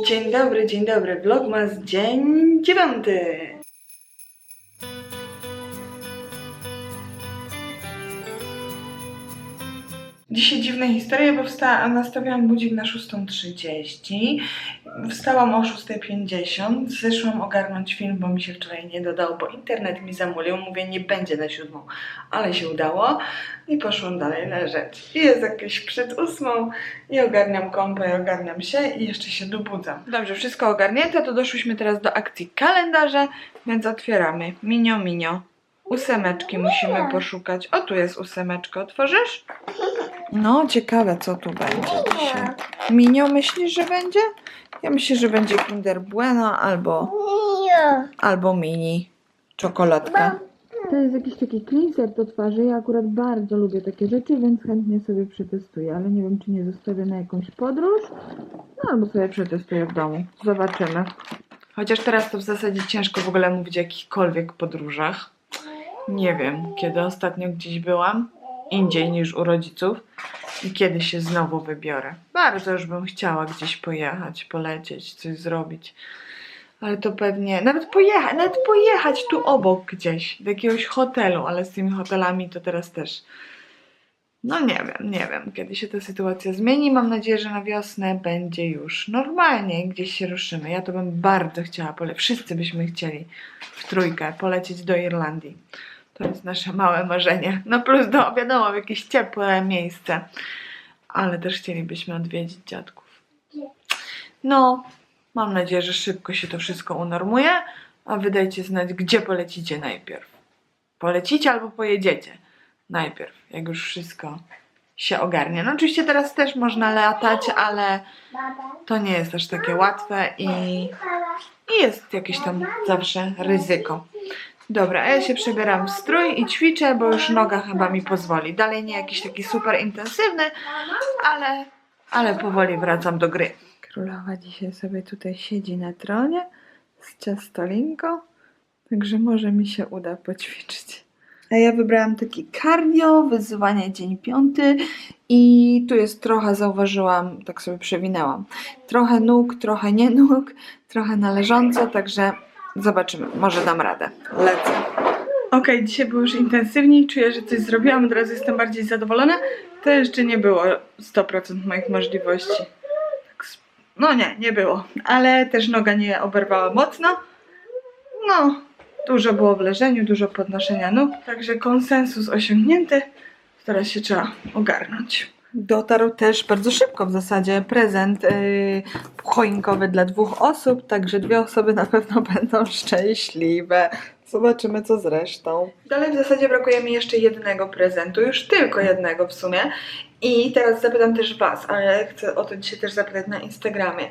Dzień dobry, dzień dobry. Vlogmas dzień dziewiąty. Dzisiaj dziwna historia, bo wsta- nastawiałam budzik na 6.30. Wstałam o 6.50. Zeszłam ogarnąć film, bo mi się wczoraj nie dodało, bo internet mi zamulił. Mówię, nie będzie na siódmą, ale się udało. I poszłam dalej leżeć. I jest jakieś przed ósmą i ogarniam kąpę, ogarniam się i jeszcze się dobudzam. Dobrze, wszystko ogarnięte, to doszłyśmy teraz do akcji kalendarze, więc otwieramy. Minio, minio. Ósemeczki musimy poszukać. O, tu jest ósemeczka. Otworzysz? No, ciekawe, co tu będzie dzisiaj. Minio myślisz, że będzie? Ja myślę, że będzie Kinder Bueno albo, albo mini czekoladka. To jest jakiś taki cleanser do twarzy. Ja akurat bardzo lubię takie rzeczy, więc chętnie sobie przetestuję, ale nie wiem, czy nie zostawię na jakąś podróż. No albo sobie przetestuję w domu. Zobaczymy. Chociaż teraz to w zasadzie ciężko w ogóle mówić o jakichkolwiek podróżach. Nie wiem, kiedy ostatnio gdzieś byłam, indziej niż u rodziców i kiedy się znowu wybiorę. Bardzo już bym chciała gdzieś pojechać, polecieć, coś zrobić. Ale to pewnie, nawet pojechać, nawet pojechać tu obok gdzieś, do jakiegoś hotelu, ale z tymi hotelami to teraz też. No nie wiem, nie wiem, kiedy się ta sytuacja zmieni. Mam nadzieję, że na wiosnę będzie już normalnie gdzieś się ruszymy. Ja to bym bardzo chciała polecieć. Wszyscy byśmy chcieli w trójkę polecieć do Irlandii. To jest nasze małe marzenie. No plus do, wiadomo, jakieś ciepłe miejsce. Ale też chcielibyśmy odwiedzić dziadków. No, mam nadzieję, że szybko się to wszystko unormuje, a wy dajcie znać, gdzie polecicie najpierw. Polecicie albo pojedziecie najpierw, jak już wszystko się ogarnie. No oczywiście teraz też można latać, ale to nie jest aż takie łatwe i, i jest jakieś tam zawsze ryzyko. Dobra, a ja się przebieram w strój i ćwiczę, bo już noga chyba mi pozwoli. Dalej nie jakiś taki super intensywny, ale, ale powoli wracam do gry. Królowa dzisiaj sobie tutaj siedzi na tronie z ciastolinką, także może mi się uda poćwiczyć. A ja wybrałam taki cardio, wyzwanie dzień piąty i tu jest trochę, zauważyłam, tak sobie przewinęłam, trochę nóg, trochę nie nóg, trochę należąco, także zobaczymy, może dam radę. Lecę. Okej, dzisiaj było już intensywniej, czuję, że coś zrobiłam, teraz jestem bardziej zadowolona. To jeszcze nie było 100% moich możliwości. Tak No nie, nie było, ale też noga nie oberwała mocno. No, dużo było w leżeniu, dużo podnoszenia nóg, także konsensus osiągnięty. Teraz się trzeba ogarnąć. Dotarł też bardzo szybko w zasadzie prezent yy, choinkowy dla dwóch osób, także dwie osoby na pewno będą szczęśliwe. Zobaczymy co z resztą. Dalej w zasadzie brakuje mi jeszcze jednego prezentu, już tylko jednego w sumie. I teraz zapytam też Was, ale chcę o to dzisiaj też zapytać na Instagramie.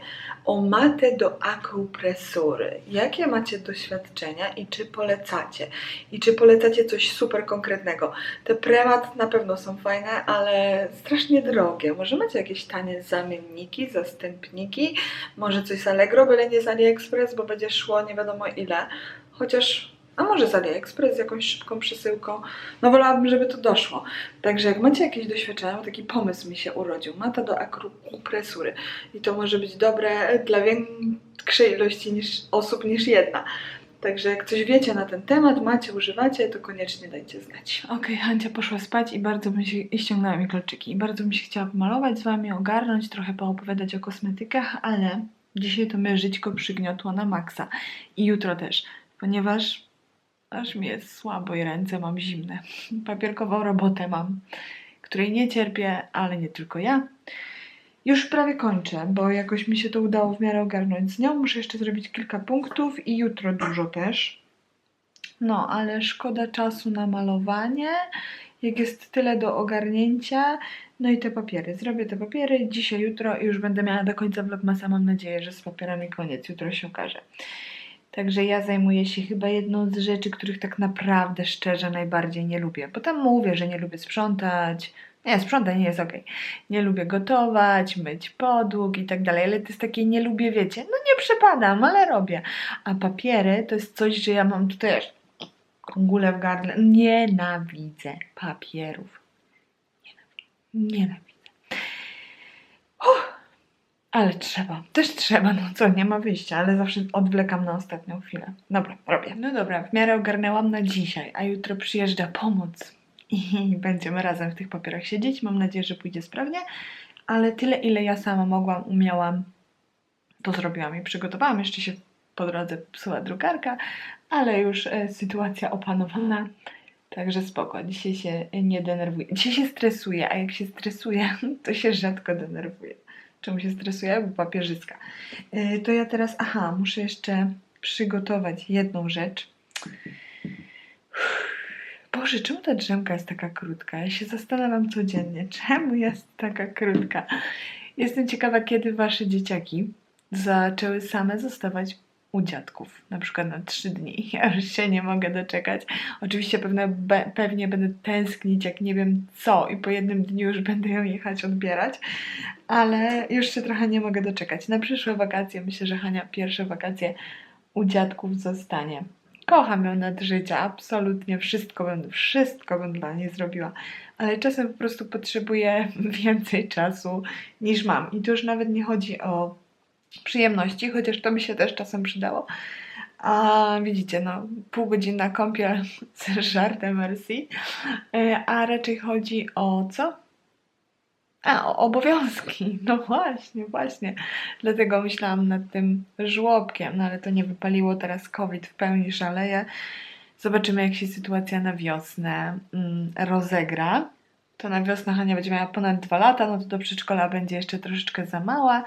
O matę do akupresury. Jakie macie doświadczenia i czy polecacie? I czy polecacie coś super konkretnego? Te premat na pewno są fajne, ale strasznie drogie. Może macie jakieś tanie zamienniki, zastępniki? Może coś z Allegro, byle nie z AliExpress, bo będzie szło nie wiadomo ile. Chociaż, a może z AliExpress z jakąś szybką przesyłką. No wolałabym, żeby to doszło. Także jak macie jakieś doświadczenia, bo taki pomysł mi się urodził. Mata do akupresury. I to może być dobre dla większej ilości niż, osób niż jedna. Także jak coś wiecie na ten temat, macie, używacie, to koniecznie dajcie znać. Okej, Hancia poszła spać i bardzo bym się, i ściągnęła mi kolczyki. I bardzo bym się chciała pomalować z wami, ogarnąć, trochę poopowiadać o kosmetykach, ale dzisiaj to mnie żyćko przygniotło na maksa. I jutro też, ponieważ aż mi jest słabo i ręce mam zimne. Papierkową robotę mam, której nie cierpię, ale nie tylko ja. Już prawie kończę, bo jakoś mi się to udało w miarę ogarnąć z nią. Muszę jeszcze zrobić kilka punktów i jutro dużo też. No, ale szkoda czasu na malowanie, jak jest tyle do ogarnięcia. No i te papiery. Zrobię te papiery dzisiaj, jutro i już będę miała do końca vlogmasa. Mam nadzieję, że z papierami koniec. Jutro się okaże. Także ja zajmuję się chyba jedną z rzeczy, których tak naprawdę szczerze najbardziej nie lubię. Bo tam mówię, że nie lubię sprzątać. Nie, sprzątanie jest okej. Nie lubię gotować, myć podłóg i tak dalej, ale to jest takie nie lubię, wiecie. No nie przepadam, ale robię. A papiery to jest coś, że ja mam tutaj aż gulę w gardle. Nienawidzę papierów. Nienawidzę. Nienawidzę. Ale trzeba, też trzeba, no co, nie ma wyjścia, ale zawsze odwlekam na ostatnią chwilę. Dobra, robię. No dobra, w miarę ogarnęłam na dzisiaj, a jutro przyjeżdża pomoc i będziemy razem w tych papierach siedzieć. Mam nadzieję, że pójdzie sprawnie, ale tyle, ile ja sama mogłam, umiałam, to zrobiłam i przygotowałam. Jeszcze się po drodze psuła drukarka, ale już e, sytuacja opanowana. Także spoko, dzisiaj się nie denerwuję. Dzisiaj się stresuję, a jak się stresuję, to się rzadko denerwuję. Czemu się stresuję? Bo papierzyska. Yy, to ja teraz, aha, muszę jeszcze przygotować jedną rzecz. Boże, czemu ta drzemka jest taka krótka? Ja się zastanawiam codziennie, czemu jest taka krótka. Jestem ciekawa, kiedy wasze dzieciaki zaczęły same zostawać u dziadków, na przykład na trzy dni. Ja już się nie mogę doczekać. Oczywiście pewne, be, pewnie będę tęsknić, jak nie wiem co, i po jednym dniu już będę ją jechać odbierać, ale już się trochę nie mogę doczekać. Na przyszłe wakacje myślę, że Hania pierwsze wakacje u dziadków zostanie. Kocham ją nad życia, absolutnie wszystko bym, wszystko bym dla niej zrobiła, ale czasem po prostu potrzebuję więcej czasu niż mam. I tu już nawet nie chodzi o przyjemności, chociaż to mi się też czasem przydało. A widzicie, no, półgodzinna kąpiel z żartem Mercy, a raczej chodzi o co? A, o obowiązki. No właśnie, właśnie. Dlatego myślałam nad tym żłobkiem, no ale to nie wypaliło. Teraz COVID w pełni szaleje. Zobaczymy, jak się sytuacja na wiosnę mm, rozegra. To na wiosnę Hania będzie miała ponad dwa lata, no to do przedszkola będzie jeszcze troszeczkę za mała,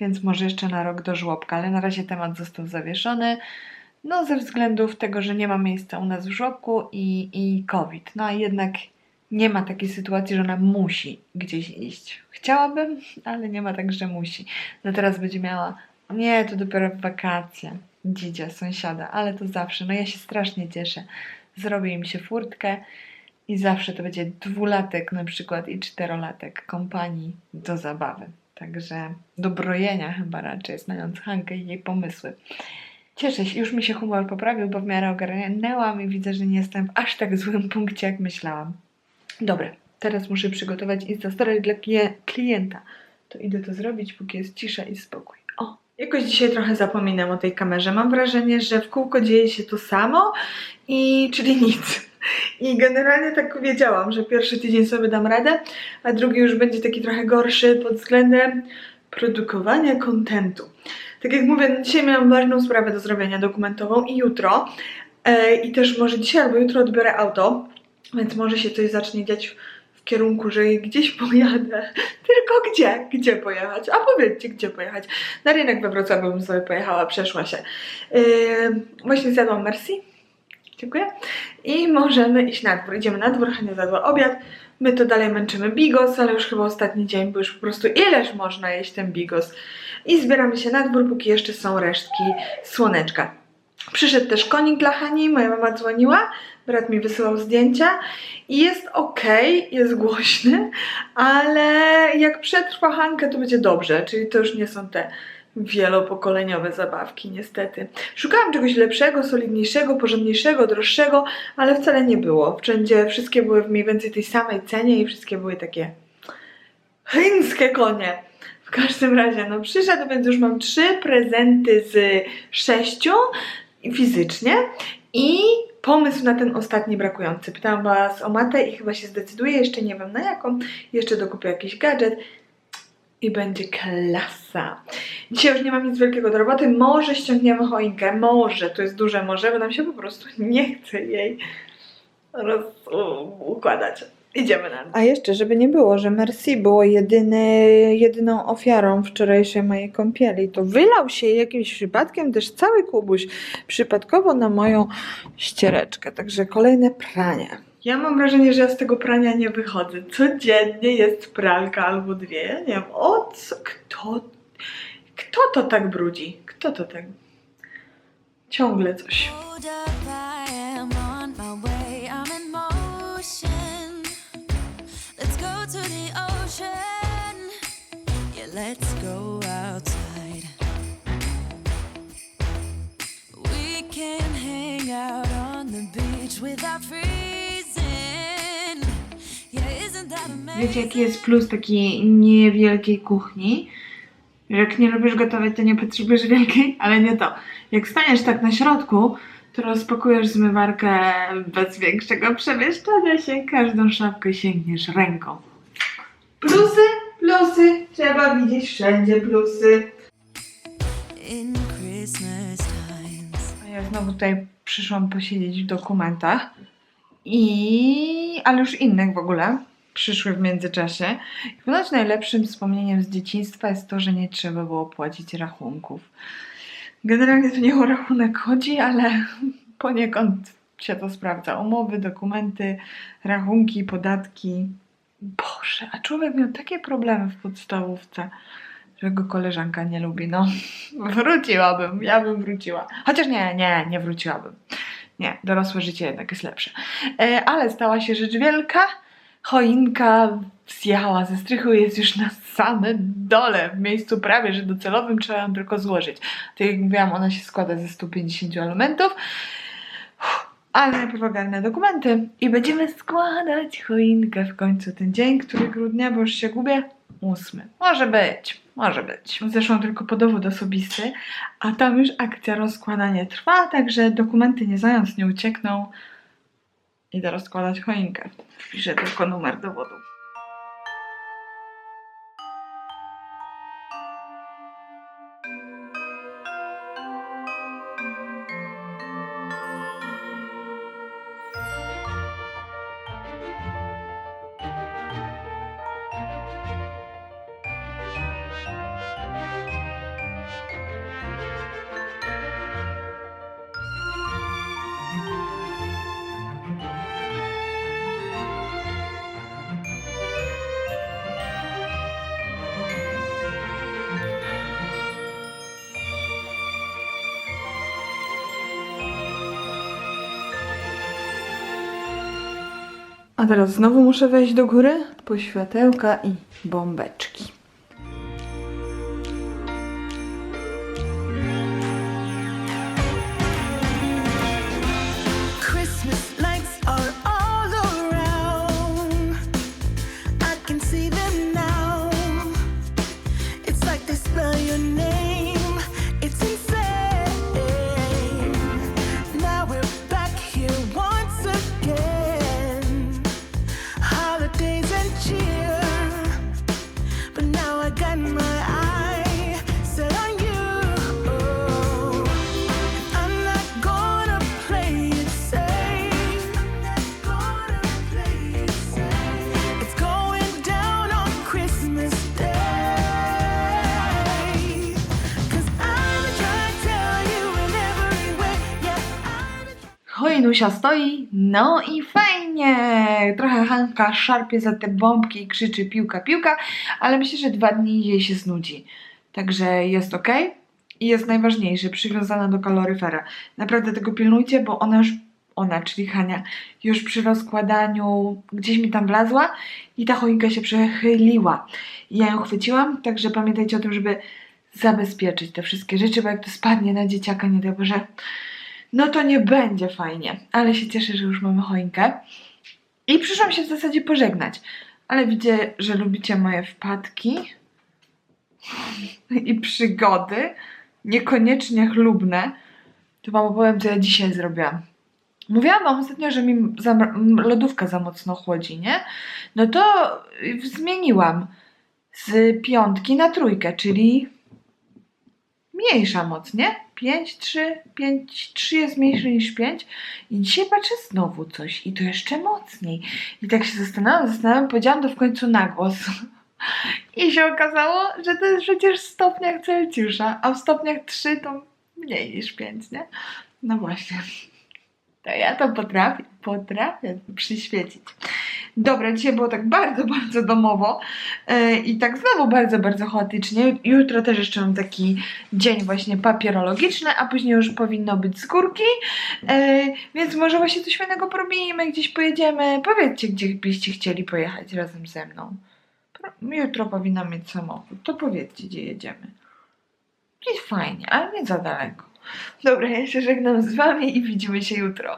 więc może jeszcze na rok do żłobka, ale na razie temat został zawieszony. No, ze względów tego, że nie ma miejsca u nas w żłobku i, i COVID. No, a jednak nie ma takiej sytuacji, że ona musi gdzieś iść. Chciałabym, ale nie ma tak, że musi. No teraz będzie miała, nie, to dopiero wakacje, dzidzia, sąsiada, ale to zawsze. No ja się strasznie cieszę. Zrobię im się furtkę i zawsze to będzie dwulatek na przykład i czterolatek kompanii do zabawy. Także do brojenia chyba raczej, znając Hankę i jej pomysły. Cieszę się, już mi się humor poprawił, bo w miarę ogarnęłam i widzę, że nie jestem w aż tak złym punkcie, jak myślałam. Dobra, teraz muszę przygotować Instastory dla klien- klienta. To idę to zrobić, póki jest cisza i spokój. O, jakoś dzisiaj trochę zapominam o tej kamerze. Mam wrażenie, że w kółko dzieje się to samo i czyli nic. I generalnie tak wiedziałam, że pierwszy tydzień sobie dam radę, a drugi już będzie taki trochę gorszy pod względem produkowania kontentu. Tak jak mówię, no dzisiaj miałam ważną sprawę do zrobienia dokumentową i jutro. E, I też może dzisiaj albo jutro odbiorę auto, więc może się coś zacznie dziać w kierunku, że gdzieś pojadę. Tylko gdzie? Gdzie pojechać? A powiedzcie, gdzie pojechać. Na rynek we Wrocławiu bym sobie pojechała, przeszła się. Yy, właśnie zjadłam Mercy. Dziękuję. I możemy iść na dwór. Idziemy na dwór, Hania zjadła obiad. My to dalej męczymy bigos, ale już chyba ostatni dzień, bo już po prostu ileż można jeść ten bigos. I zbieramy się na dwór, póki jeszcze są resztki słoneczka. Przyszedł też konik dla Hani, moja mama dzwoniła, brat mi wysyłał zdjęcia i jest ok, jest głośny, ale jak przetrwa Hankę, to będzie dobrze, czyli to już nie są te wielopokoleniowe zabawki, niestety. Szukałam czegoś lepszego, solidniejszego, porządniejszego, droższego, ale wcale nie było. Wszędzie wszystkie były w mniej więcej tej samej cenie i wszystkie były takie chińskie konie. W każdym razie, no przyszedł, więc już mam trzy prezenty z sześciu fizycznie i pomysł na ten ostatni brakujący. Pytałam Was o matę i chyba się zdecyduję, jeszcze nie wiem na jaką. Jeszcze dokupię jakiś gadżet i będzie klasa. Dzisiaj już nie mam nic wielkiego do roboty. Może ściągniemy choinkę, może, to jest duże może, bo nam się po prostu nie chce jej roz, układać. Idziemy na A jeszcze, żeby nie było, że Merci było jedyny, jedyną ofiarą wczorajszej mojej kąpieli, to wylał się jakimś przypadkiem też cały kubuś przypadkowo na moją ściereczkę. Także kolejne pranie. Ja mam wrażenie, że ja z tego prania nie wychodzę. Codziennie jest pralka albo dwie. Nie wiem, o co, kto, kto to tak brudzi? Kto to tak? Ciągle coś. Let's go outside. We can hang out on the beach without. Wiecie, jaki jest plus takiej niewielkiej kuchni? Jak nie lubisz gotować, to nie potrzebujesz wielkiej, ale nie to. Jak staniesz tak na środku, to rozpakujesz zmywarkę bez większego przemieszczania się, każdą szafkę sięgniesz ręką. Plusy, plusy, trzeba widzieć wszędzie plusy. A ja znowu tutaj przyszłam posiedzieć w dokumentach i... ale już innych w ogóle przyszły w międzyczasie. I ponoć najlepszym wspomnieniem z dzieciństwa jest to, że nie trzeba było płacić rachunków. Generalnie to nie o rachunek chodzi, ale poniekąd się to sprawdza. Umowy, dokumenty, rachunki, podatki. Boże, a człowiek miał takie problemy w podstawówce, że go koleżanka nie lubi. No, wróciłabym, ja bym wróciła. Chociaż nie, nie, nie wróciłabym. Nie, dorosłe życie jednak jest lepsze. E, ale stała się rzecz wielka. Choinka zjechała ze strychu jest już na samym dole, w miejscu prawie że docelowym, trzeba ją tylko złożyć. Tak jak mówiłam, ona się składa ze 150 elementów. Ale najpierw ogarnę dokumenty i będziemy składać choinkę w końcu ten dzień, który grudnia, bo już się gubię. Ósmy. Może być, może być. Zeszłam tylko po dowód osobisty, a tam już akcja rozkładania trwa, także dokumenty nie zając nie uciekną. Idę rozkładać choinkę. Wpiszę tylko numer dowodu. A teraz znowu muszę wejść do góry po światełka i bombeczki. I'm Choinusia stoi, no i fajnie! Trochę Hanka szarpie za te bombki i krzyczy piłka, piłka, ale myślę, że dwa dni jej się znudzi. Także jest ok. I jest najważniejsze, przywiązana do kaloryfera. Naprawdę tego pilnujcie, bo ona już, ona, czyli Hania, już przy rozkładaniu gdzieś mi tam wlazła i ta choinka się przechyliła. I ja ją chwyciłam, także pamiętajcie o tym, żeby zabezpieczyć te wszystkie rzeczy, bo jak to spadnie na dzieciaka, nie daj no to nie będzie fajnie. Ale się cieszę, że już mamy choinkę. I przyszłam się w zasadzie pożegnać. Ale widzę, że lubicie moje wpadki i przygody, niekoniecznie chlubne. To wam opowiem, co ja dzisiaj zrobiłam. Mówiłam wam ostatnio, że mi lodówka za mocno chłodzi, nie? No to zmieniłam z piątki na trójkę, czyli mniejsza moc, nie? 5, 3, 5, 3 jest mniejszy niż 5 i dzisiaj patrzę znowu coś i to jeszcze mocniej. I tak się zastanawiam, zastanawiam, powiedziałam to w końcu na głos. I się okazało, że to jest przecież w stopniach Celsjusza, a w stopniach 3 to mniej niż 5, nie? No właśnie. To ja to potrafię, potrafię przyświecić. Dobra, dzisiaj było tak bardzo, bardzo domowo e, i tak znowu bardzo, bardzo chaotycznie. Jutro też jeszcze mam taki dzień właśnie papierologiczny, a później już powinno być z górki, e, więc może właśnie coś fajnego porobimy, gdzieś pojedziemy. Powiedzcie, gdzie byście chcieli pojechać razem ze mną. Jutro powinnam mieć samochód, to powiedzcie, gdzie jedziemy. Gdzieś fajnie, ale nie za daleko. Dobra, ja się żegnam z wami i widzimy się jutro.